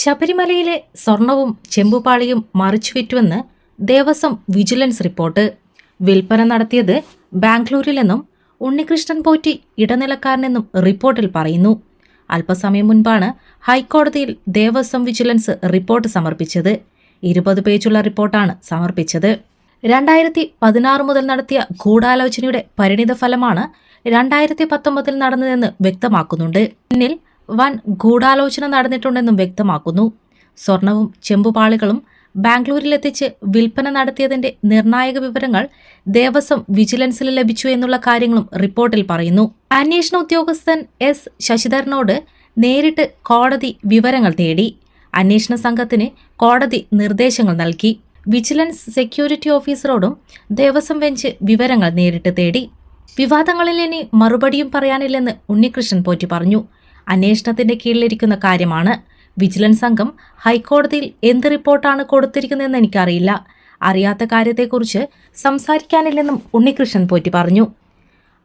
ശബരിമലയിലെ സ്വർണവും ചെമ്പുപാളിയും മറിച്ചുവിറ്റുവെന്ന് ദേവസ്വം വിജിലൻസ് റിപ്പോർട്ട്. വിൽപ്പന നടത്തിയത് ബാംഗ്ലൂരിലെന്നും ഉണ്ണികൃഷ്ണൻ പോറ്റി ഇടനിലക്കാരനെന്നും റിപ്പോർട്ടിൽ പറയുന്നു. അല്പസമയം മുൻപാണ് ഹൈക്കോടതിയിൽ ദേവസ്വം വിജിലൻസ് റിപ്പോർട്ട് സമർപ്പിച്ചത്. ഇരുപത് പേജുള്ള റിപ്പോർട്ടാണ് സമർപ്പിച്ചത്. രണ്ടായിരത്തി പതിനാറ് മുതൽ നടത്തിയ ഗൂഢാലോചനയുടെ പരിണിത ഫലമാണ് രണ്ടായിരത്തി പത്തൊമ്പതിൽ നടന്നതെന്ന് വ്യക്തമാക്കുന്നുണ്ട്. പിന്നിൽ വൻ ഗൂഢാലോചന നടന്നിട്ടുണ്ടെന്നും വ്യക്തമാക്കുന്നു. സ്വർണവും ചെമ്പുപാളികളും ബാംഗ്ലൂരിലെത്തിച്ച് വിൽപ്പന നടത്തിയതിന്റെ നിർണായക വിവരങ്ങൾ ദേവസ്വം വിജിലൻസിൽ ലഭിച്ചു എന്നുള്ള കാര്യങ്ങളും റിപ്പോർട്ടിൽ പറയുന്നു. അന്വേഷണ ഉദ്യോഗസ്ഥൻ എസ് ശശിധരനോട് നേരിട്ട് കോടതി വിവരങ്ങൾ തേടി. അന്വേഷണ സംഘത്തിന് കോടതി നിർദ്ദേശങ്ങൾ നൽകി. വിജിലൻസ് സെക്യൂരിറ്റി ഓഫീസറോടും ദേവസ്വം ബെഞ്ച് വിവരങ്ങൾ നേരിട്ട് തേടി. വിവാദങ്ങളിൽ ഇനി മറുപടിയും പറയാനില്ലെന്ന് ഉണ്ണികൃഷ്ണൻ പോറ്റി പറഞ്ഞു. അന്വേഷണത്തിന്റെ കീഴിലിരിക്കുന്ന കാര്യമാണ്. വിജിലൻസ് സംഘം ഹൈക്കോടതിയിൽ എന്ത് റിപ്പോർട്ടാണ് കൊടുത്തിരിക്കുന്നതെന്ന് എനിക്കറിയില്ല. അറിയാത്ത കാര്യത്തെക്കുറിച്ച് സംസാരിക്കാനില്ലെന്നും ഉണ്ണികൃഷ്ണൻ പോറ്റി പറഞ്ഞു.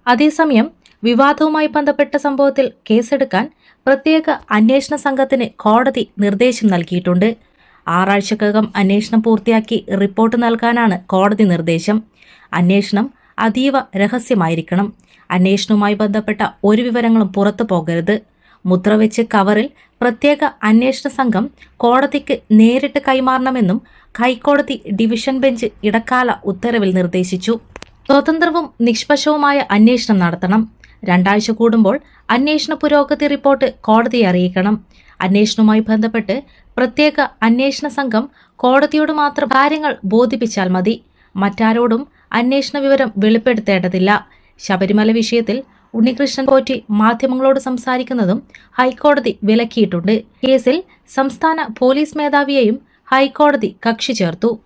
അതേസമയം വിവാദവുമായി ബന്ധപ്പെട്ട സംഭവത്തിൽ കേസെടുക്കാൻ പ്രത്യേക അന്വേഷണ സംഘത്തിന് കോടതി നിർദ്ദേശം നൽകിയിട്ടുണ്ട്. ആറാഴ്ചക്കകം അന്വേഷണം പൂർത്തിയാക്കി റിപ്പോർട്ട് നൽകാനാണ് കോടതി നിർദ്ദേശം. അന്വേഷണം അതീവ രഹസ്യമായിരിക്കണം. അന്വേഷണവുമായി ബന്ധപ്പെട്ട ഒരു വിവരങ്ങളും പുറത്തു പോകരുത്. മുദ്രവെച്ച് കവറിൽ പ്രത്യേക അന്വേഷണ സംഘം കോടതിക്ക് നേരിട്ട് കൈമാറണമെന്നും ഹൈക്കോടതി ഡിവിഷൻ ബെഞ്ച് ഇടക്കാല ഉത്തരവിൽ നിർദ്ദേശിച്ചു. സ്വതന്ത്രവും നിഷ്പക്ഷവുമായ അന്വേഷണം നടത്തണം. രണ്ടാഴ്ച കൂടുമ്പോൾ അന്വേഷണ പുരോഗതി റിപ്പോർട്ട് കോടതിയെ അറിയിക്കണം. അന്വേഷണവുമായി ബന്ധപ്പെട്ട് പ്രത്യേക അന്വേഷണ സംഘം കോടതിയോട് മാത്രം കാര്യങ്ങൾ ബോധിപ്പിച്ചാൽ മതി. മറ്റാരോടും അന്വേഷണ വിവരം വെളിപ്പെടുത്തേണ്ടതില്ല. ശബരിമല വിഷയത്തിൽ ഉണ്ണികൃഷ്ണൻ പോറ്റി മാധ്യമങ്ങളോട് സംസാരിക്കുന്നതും ഹൈക്കോടതി വിലക്കിയിട്ടുണ്ട്. കേസിൽ സംസ്ഥാന പോലീസ് മേധാവിയെയും ഹൈക്കോടതി കക്ഷി ചേർത്തു.